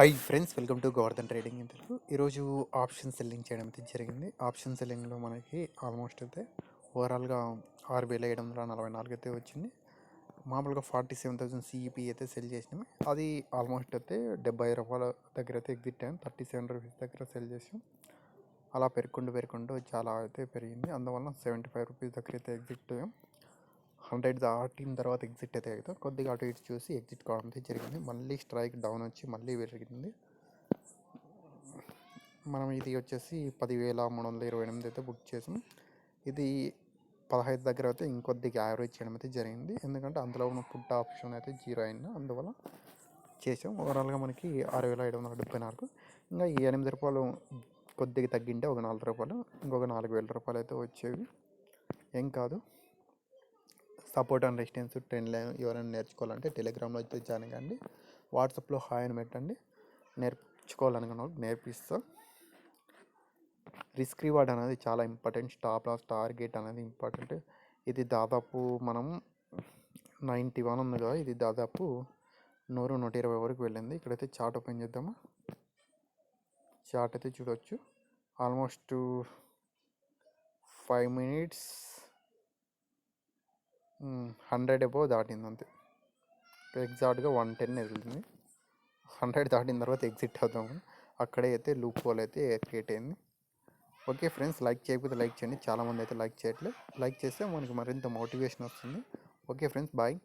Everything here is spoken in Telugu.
Hi friends welcome to Govardhan trading in Telugu ఈరోజు ఆప్షన్ సెల్లింగ్ చేయడం అయితే జరిగింది. ఆప్షన్ సెల్లింగ్లో మనకి ఆల్మోస్ట్ అయితే ఓవరాల్గా ఆరు వేల ఏడు వందల నలభై నాలుగు అయితే వచ్చింది. మామూలుగా ఫార్టీ సెవెన్ థౌసండ్ సిఈపి అయితే సెల్ చేసినాము. అది ఆల్మోస్ట్ అయితే డెబ్బై రూపాయల దగ్గర అయితే ఎగ్జిట్ అయ్యాం. థర్టీ సెవెన్ రూపీస్ దగ్గర సెల్ చేసాం. అలా పెరుక్కుంటూ పెరుక్కుంటూ చాలా అయితే పెరిగింది. అందువల్ల సెవెంటీ ఫైవ్ రూపీస్ దగ్గర అయితే ఎగ్జిట్ అయ్యాం. హండ్రెడ్ దాటిన తర్వాత ఎగ్జిట్ అయితే కదా కొద్దిగా అటు ఇటు చూసి ఎగ్జిట్ కావడం అయితే జరిగింది. మళ్ళీ స్ట్రైక్ డౌన్ వచ్చి మళ్ళీ పెరిగింది. మనం ఇది వచ్చేసి పదివేల మూడు వందల ఇరవై ఎనిమిది అయితే బుక్ చేసాం. ఇది పదహైదు దగ్గర అయితే ఇంకొద్దిగా యావరేజ్ చేయడం అయితే జరిగింది. ఎందుకంటే అందులో ఉన్న ఫుడ్ ఆప్షన్ అయితే జీరో అయింది. అందువల్ల చేసాం. ఓవరాల్గా మనకి ఆరు వేల ఐదు వందల డెబ్బై నాలుగు. ఇంకా ఈ ఎనిమిది రూపాయలు కొద్దిగా తగ్గింటే ఒక నాలుగు రూపాయలు ఇంకొక నాలుగు వేల రూపాయలు అయితే వచ్చేవి. ఏం కాదు. Support and resistance trend line ఎవరైనా నేర్చుకోవాలంటే టెలిగ్రామ్లో అయితే జాయిన్ కండి వాట్సాప్లో హాయ్ అని పెట్టండి. నేర్చుకోవాలనుకున్న వాళ్ళకి నేర్పిస్తా. రిస్క్ రివార్డ్ అనేది చాలా ఇంపార్టెంట్. స్టాప్ లాస్ టార్గెట్ అనేది ఇంపార్టెంట్. ఇది దాదాపు మనం నైంటీ వన్ ఉంది కదా ఇది దాదాపు నూరు నూట ఇరవై వరకు వెళ్ళింది. ఇక్కడైతే చార్ట్ ఓపెన్ చేద్దామా? చార్ట్ అయితే చూడవచ్చు almost five minutes hundred above దాటింది అంతే. ఎగ్జాక్ట్గా వన్ టెన్ వెళ్తుంది హండ్రెడ్ దాటిన తర్వాత ఎగ్జిట్ అవుతాము అక్కడే అయితే లూప్ హోల్ అయితే క్రియేట్ అయింది. ఓకే ఫ్రెండ్స్ లైక్ చేయకపోతే లైక్ చేయండి. చాలామంది అయితే లైక్ చేయట్లేదు. లైక్ చేస్తే మనకి మరింత మోటివేషన్ వస్తుంది. Okay friends bye.